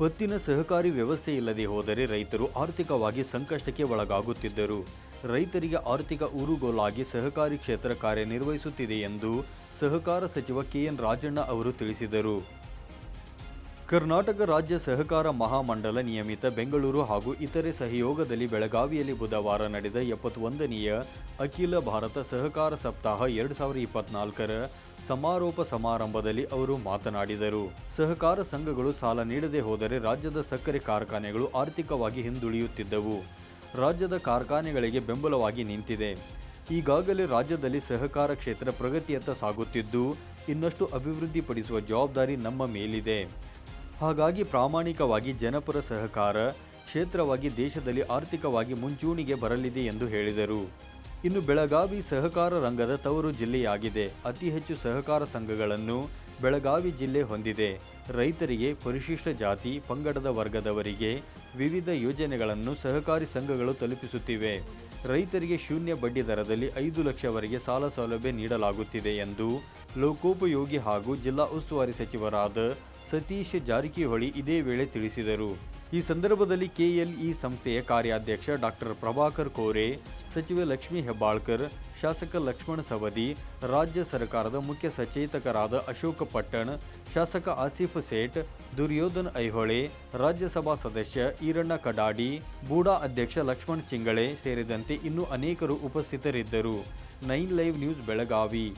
ಪತ್ತಿನ ಸಹಕಾರಿ ವ್ಯವಸ್ಥೆ ಇಲ್ಲದೆ ಹೋದರೆ ರೈತರು ಆರ್ಥಿಕವಾಗಿ ಸಂಕಷ್ಟಕ್ಕೆ ಒಳಗಾಗುತ್ತಿದ್ದರು. ರೈತರಿಗೆ ಆರ್ಥಿಕ ಊರುಗೋಲಾಗಿ ಸಹಕಾರಿ ಕ್ಷೇತ್ರ ಕಾರ್ಯನಿರ್ವಹಿಸುತ್ತಿದೆ ಎಂದು ಸಹಕಾರ ಸಚಿವ ಕೆಎನ್ ರಾಜಣ್ಣ ಅವರು ತಿಳಿಸಿದರು. ಕರ್ನಾಟಕ ರಾಜ್ಯ ಸಹಕಾರ ಮಹಾಮಂಡಲ ನಿಯಮಿತ ಬೆಂಗಳೂರು ಹಾಗೂ ಇತರೆ ಸಹಯೋಗದಲ್ಲಿ ಬೆಳಗಾವಿಯಲ್ಲಿ ಬುಧವಾರ ನಡೆದ ಎಪ್ಪತ್ತೊಂದನೆಯ ಅಖಿಲ ಭಾರತ ಸಹಕಾರ ಸಪ್ತಾಹ ಎರಡು ಸಾವಿರದ ಇಪ್ಪತ್ನಾಲ್ಕರ ಸಮಾರೋಪ ಸಮಾರಂಭದಲ್ಲಿ ಅವರು ಮಾತನಾಡಿದರು. ಸಹಕಾರ ಸಂಘಗಳು ಸಾಲ ನೀಡದೆ ಹೋದರೆ ರಾಜ್ಯದ ಸಕ್ಕರೆ ಕಾರ್ಖಾನೆಗಳು ಆರ್ಥಿಕವಾಗಿ ಹಿಂದುಳಿಯುತ್ತಿದ್ದವು. ರಾಜ್ಯದ ಕಾರ್ಖಾನೆಗಳಿಗೆ ಬೆಂಬಲವಾಗಿ ನಿಂತಿದೆ. ಈಗಾಗಲೇ ರಾಜ್ಯದಲ್ಲಿ ಸಹಕಾರ ಕ್ಷೇತ್ರ ಪ್ರಗತಿಯತ್ತ ಸಾಗುತ್ತಿದ್ದು, ಇನ್ನಷ್ಟು ಅಭಿವೃದ್ಧಿಪಡಿಸುವ ಜವಾಬ್ದಾರಿ ನಮ್ಮ ಮೇಲಿದೆ. ಹಾಗಾಗಿ ಪ್ರಾಮಾಣಿಕವಾಗಿ ಜನಪರ ಸಹಕಾರ ಕ್ಷೇತ್ರವಾಗಿ ದೇಶದಲ್ಲಿ ಆರ್ಥಿಕವಾಗಿ ಮುಂಚೂಣಿಗೆ ಬರಲಿದೆ ಎಂದು ಹೇಳಿದರು. ಇನ್ನು ಬೆಳಗಾವಿ ಸಹಕಾರ ರಂಗದ ತವರು ಜಿಲ್ಲೆಯಾಗಿದೆ. ಅತಿ ಹೆಚ್ಚು ಸಹಕಾರ ಸಂಘಗಳನ್ನು ಬೆಳಗಾವಿ ಜಿಲ್ಲೆ ಹೊಂದಿದೆ. ರೈತರಿಗೆ, ಪರಿಶಿಷ್ಟ ಜಾತಿ, ಪಂಗಡದ ವರ್ಗದವರಿಗೆ ವಿವಿಧ ಯೋಜನೆಗಳನ್ನು ಸಹಕಾರಿ ಸಂಘಗಳು ತಲುಪಿಸುತ್ತಿವೆ. ರೈತರಿಗೆ ಶೂನ್ಯ ಬಡ್ಡಿ ದರದಲ್ಲಿ ಐದು ಲಕ್ಷವರೆಗೆ ಸಾಲ ಸೌಲಭ್ಯ ನೀಡಲಾಗುತ್ತಿದೆ ಎಂದು ಲೋಕೋಪಯೋಗಿ ಹಾಗೂ ಜಿಲ್ಲಾ ಉಸ್ತುವಾರಿ ಸಚಿವರಾದ ಸತೀಶ್ ಜಾರಕಿಹೊಳಿ ಇದೇ ವೇಳೆ ತಿಳಿಸಿದರು. ಈ ಸಂದರ್ಭದಲ್ಲಿ ಕೆಎಲ್ಇ ಸಂಸ್ಥೆಯ ಕಾರ್ಯಾಧ್ಯಕ್ಷ ಡಾಕ್ಟರ್ ಪ್ರಭಾಕರ್ ಕೋರೆ, ಸಚಿವೆ ಲಕ್ಷ್ಮೀ ಹೆಬ್ಬಾಳ್ಕರ್, ಶಾಸಕ ಲಕ್ಷ್ಮಣ ಸವದಿ, ರಾಜ್ಯ ಸರ್ಕಾರದ ಮುಖ್ಯ ಸಚೇತಕರಾದ ಅಶೋಕ ಪಟ್ಟಣ್, ಶಾಸಕ ಆಸಿಫ್ ಸೇಠ್, ದುರ್ಯೋಧನ್ ಐಹೊಳೆ, ರಾಜ್ಯಸಭಾ ಸದಸ್ಯ ಈರಣ್ಣ ಕಡಾಡಿ, ಬೂಡಾ ಅಧ್ಯಕ್ಷ ಲಕ್ಷ್ಮಣ್ ಚಿಂಗಳೆ ಸೇರಿದಂತೆ ಇನ್ನೂ ಅನೇಕರು ಉಪಸ್ಥಿತರಿದ್ದರು. Nine live news Belagavi.